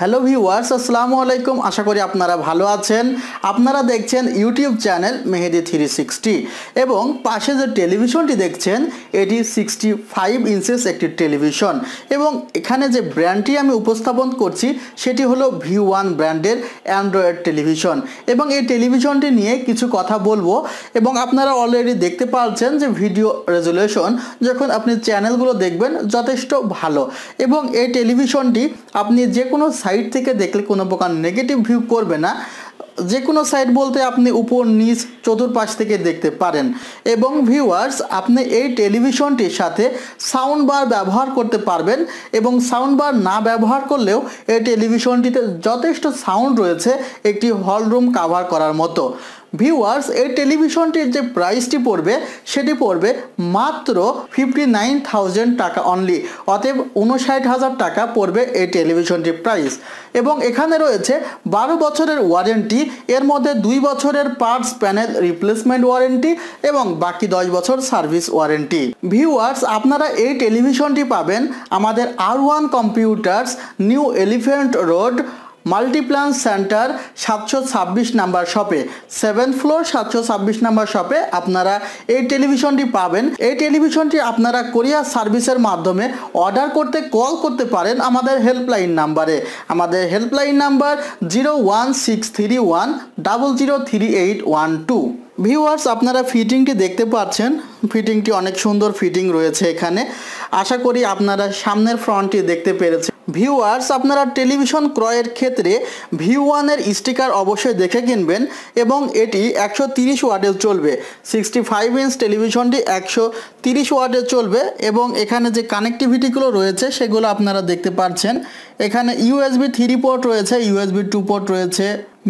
Hello viewers, আসসালামু আলাইকুম। আশা করি আপনারা ভালো আছেন। আপনারা দেখছেন YouTube channel Mehedi three sixty এবং পাশে যে টেলিভিশনটি দেখছেন, এটি সিক্সটি ফাইভ ইঞ্চেস একটি টেলিভিশন। এবং এখানে যে ব্র্যান্ডটি আমি উপস্থাপন করছি, সেটি হলো ভি ওয়ান ব্র্যান্ডের অ্যান্ড্রয়েড টেলিভিশন। এবং এই টেলিভিশনটি নিয়ে কিছু কথা বলব। এবং আপনারা অলরেডি দেখতে পাচ্ছেন যে ভিডিও রেজুলেশন যখন আপনি চ্যানেলগুলো দেখবেন, যথেষ্ট ভালো। এবং এই টেলিভিশনটি আপনি যে কোনো সাইট থেকে দেখলে কোনো প্রকার নেগেটিভ ভিউ করবে না। যে কোনো সাইট বলতে আপনি উপর, নিচ, চতুর্পাশ থেকে দেখতে পারেন। এবং ভিউয়ার্স আপনি এই টেলিভিশনটির সাথে সাউন্ড বার ব্যবহার করতে পারবেন এবং সাউন্ড বার না ব্যবহার করলেও এই টেলিভিশনটিতে যথেষ্ট সাউন্ড রয়েছে একটি হল রুম কাভার করার মতো। ভিউয়ার্স এই টেলিভিশনটির যে প্রাইসটি পড়বে, সেটি পড়বে মাত্র ফিফটি নাইন থাউজেন্ড টাকা অনলি অতএব উনষাট হাজার টাকা পড়বে এই টেলিভিশনটির প্রাইস এবং এখানে রয়েছে বারো বছরের ওয়ারেন্টি এর মধ্যে দুই বছরের পার্টস প্যানেল রিপ্লেসমেন্ট ওয়ারেন্টি এবং বাকি দশ বছর সার্ভিস ওয়ারেন্টি। ভিউয়ার্স, আপনারা এই টেলিভিশনটি পাবেন আমাদের R one computers new elephant road Multiplan centre সাতশো ছাব্বিশ নাম্বার শপে সেভেন ফ্লোর সাতশো ছাব্বিশ নাম্বার শপে আপনারা এই টেলিভিশনটি পাবেন। এই টেলিভিশনটি আপনারা কোরিয়ার সার্ভিসের মাধ্যমে অর্ডার করতে, কল করতে পারেন আমাদের হেল্পলাইন নাম্বারে। আমাদের helpline number zero one six three one, double zero three eight one two. Viewers, আপনারা ফিটিংটি দেখতে পাচ্ছেন। ফিটিংটি অনেক সুন্দর ফিটিং রয়েছে এখানে। আশা করি আপনারা সামনের ফ্রন্টটি দেখতে পেরেছেন। ভিউয়ার্স, আপনারা টেলিভিশন ক্রয়ের ক্ষেত্রে ভিউ ওয়ানের স্টিকার অবশ্যই দেখে কিনবেন এবং এটি একশো তিরিশ ওয়ার্ডের চলবে। সিক্সটি ফাইভ ইঞ্চ টেলিভিশনটি একশো তিরিশ ওয়ার্ডের চলবে এবং এখানে যে কানেক্টিভিটিগুলো রয়েছে সেগুলো আপনারা দেখতে পাচ্ছেন এখানে ইউএসবি থ্রি পোর্ট রয়েছে, ইউএসবি টু পোর্ট রয়েছে।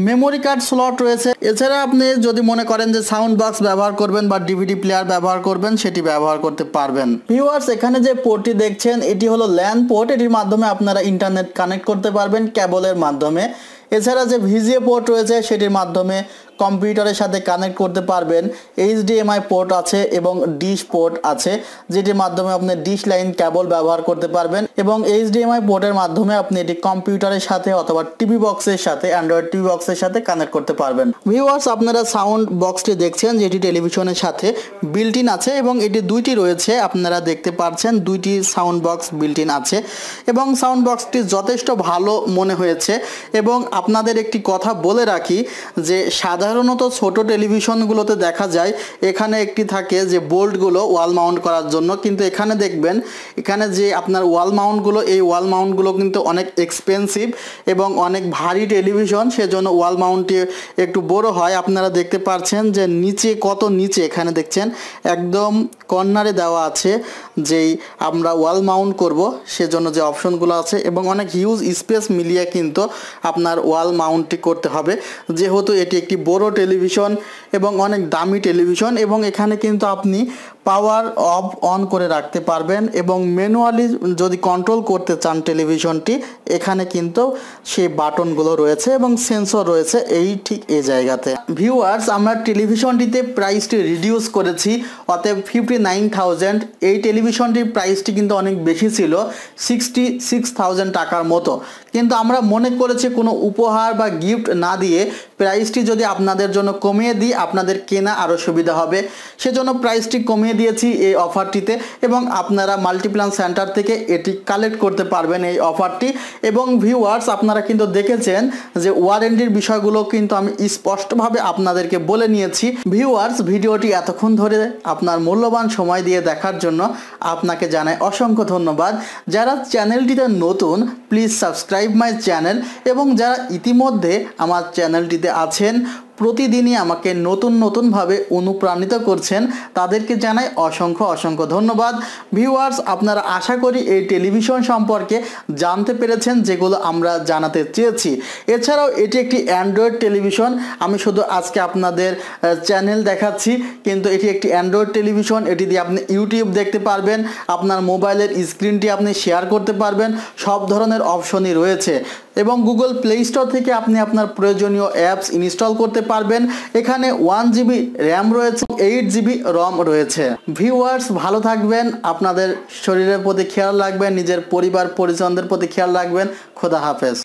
মেমোরি কার্ড স্লট রয়েছে। এছাড়া আপনি যদি মনে করেন যে সাউন্ড বক্স ব্যবহার করবেন বা ডিভিডি প্লেয়ার ব্যবহার করবেন, সেটি ব্যবহার করতে পারবেন। ভিউয়ার্স এখানে যে পোর্টটি দেখছেন, এটি হলো ল্যান্ড পোর্ট এটির মাধ্যমে আপনারা ইন্টারনেট কানেক্ট করতে পারবেন ক্যাবলের মাধ্যমে। এছাড়া যে ভিজিএ পোর্ট রয়েছে, সেটির মাধ্যমে কম্পিউটারের সাথে কানেক্ট করতে পারবেন। এইচডিএমআই পোর্ট আছে এবং ডিশ পোর্ট আছে, যেটির মাধ্যমে আপনি ডিশ লাইন কেবল ব্যবহার করতে পারবেন এবং এইচডিএমআই পোর্টের মাধ্যমে আপনি এটি কম্পিউটারের সাথে অথবা টিভি বক্সের সাথে অ্যান্ড্রয়েড টিভি বক্সের সাথে কানেক্ট করতে পারবেন। ভিউয়ার্স আপনারা সাউন্ড বক্সটি দেখছেন, যেটি টেলিভিশনের সাথে বিল্ট ইন আছে এবং এটি দুইটি রয়েছে, আপনারা দেখতে পাচ্ছেন দুইটি সাউন্ড বক্স বিল্ট ইন আছে এবং সাউন্ড বক্সটি যথেষ্ট ভালো মনে হয়েছে এবং আপনাদের একটি কথা বলে রাখি যে সাধারণত ছোট টেলিভিশনগুলোতে দেখা যায়, এখানে একটি থাকে যে বোল্টগুলো ওয়াল মাউন্ট করার জন্য। কিন্তু এখানে দেখবেন, এখানে যে আপনার ওয়াল মাউন্টগুলো, এই ওয়াল মাউন্টগুলো কিন্তু অনেক এক্সপেন্সিভ এবং অনেক ভারী টেলিভিশন। সেজন্য ওয়াল মাউন্টটি একটু বড় হয়। আপনারা দেখতে পাচ্ছেন যে নিচে, কত নিচে এখানে দেখছেন? একদম কর্নারে দেওয়া আছে যেই আমরা ওয়াল মাউন্ট করব। সেজন্য যে অপশনগুলো আছে এবং অনেক হিউজ স্পেস মিলিয়ে কিন্তু আপনার ওয়াল মাউন্টটি করতে হবে। যেহেতু এটি একটি বড় টেলিভিশন এবং অনেক দামি টেলিভিশন এবং এখানে কিন্তু আপনি পাওয়ার অফ অন করে রাখতে পারবেন এবং ম্যানুয়ালি যদি কন্ট্রোল করতে চান টেলিভিশনটি এখানে কিন্তু সেই বাটনগুলো রয়েছে এবং সেন্সর রয়েছে এই ঠিক এই জায়গাতে। ভিউয়ার্স আমরা টেলিভিশনটিতে প্রাইসটি রিডিউস করেছি, অতএব ফিফটি নাইন থাউজেন্ড এই টেলিভিশনটির প্রাইসটি কিন্তু অনেক বেশি ছিল সিক্সটি সিক্স থাউজেন্ড টাকার মতো। কিন্তু আমরা মনে করেছি কোনো উপহার বা গিফট না দিয়ে প্রাইসটি যদি আপনাদের জন্য কমিয়ে দিই, আপনাদের কেনা আরও সুবিধা হবে। সেজন্য প্রাইসটি কমিয়ে দিয়েছি এই অফারটিতে এবং আপনারা মাল্টিপ্লান সেন্টার থেকে এটি কালেক্ট করতে পারবেন এই অফারটি। এবং ভিউয়ার্স আপনারা কিন্তু দেখেছেন যে ওয়ারেন্টির বিষয়গুলো কিন্তু আমি স্পষ্টভাবে আপনাদেরকে বলে নিয়েছি। ভিউয়ার্স ভিডিওটি এতক্ষণ ধরে আপনার মূল্যবান সময় দিয়ে দেখার জন্য আপনাকে জানাই অসংখ্য ধন্যবাদ। যারা চ্যানেলটিতে নতুন প্লিজ সাবস্ক্রাইব মাই চ্যানেল এবং যারা ইতিমধ্যে আমার চ্যানেলটিতে আছেন, প্রতিদিনই আমাকে নতুন নতুনভাবে অনুপ্রাণিত করছেন, তাদেরকে জানাই অসংখ্য অসংখ্য ধন্যবাদ। ভিউয়ার্স আপনারা আশা করি এই টেলিভিশন সম্পর্কে জানতে পেরেছেন যেগুলো আমরা জানাতে চেয়েছি। এছাড়াও এটি একটি অ্যান্ড্রয়েড টেলিভিশন, আমি শুধু আজকে আপনাদের চ্যানেল দেখাচ্ছি, কিন্তু এটি একটি অ্যান্ড্রয়েড টেলিভিশন, এটি দিয়ে আপনি ইউটিউব দেখতে পারবেন, আপনার মোবাইলের স্ক্রিনটি আপনি শেয়ার করতে পারবেন, সব ধরনের অপশনই রয়েছে এবং গুগল প্লে স্টোর থেকে আপনি আপনার প্রয়োজনীয় অ্যাপস ইনস্টল করতে পারবেন। এখানে ওয়ান জিবি র্যাম রয়েছে, এইট জিবি রম রয়েছে। ভিউয়ার্স, ভালো থাকবেন, আপনাদের শরীরের প্রতি খেয়াল রাখবেন, নিজের পরিবার, পরিজনদের প্রতি খেয়াল রাখবেন। খোদা হাফেজ।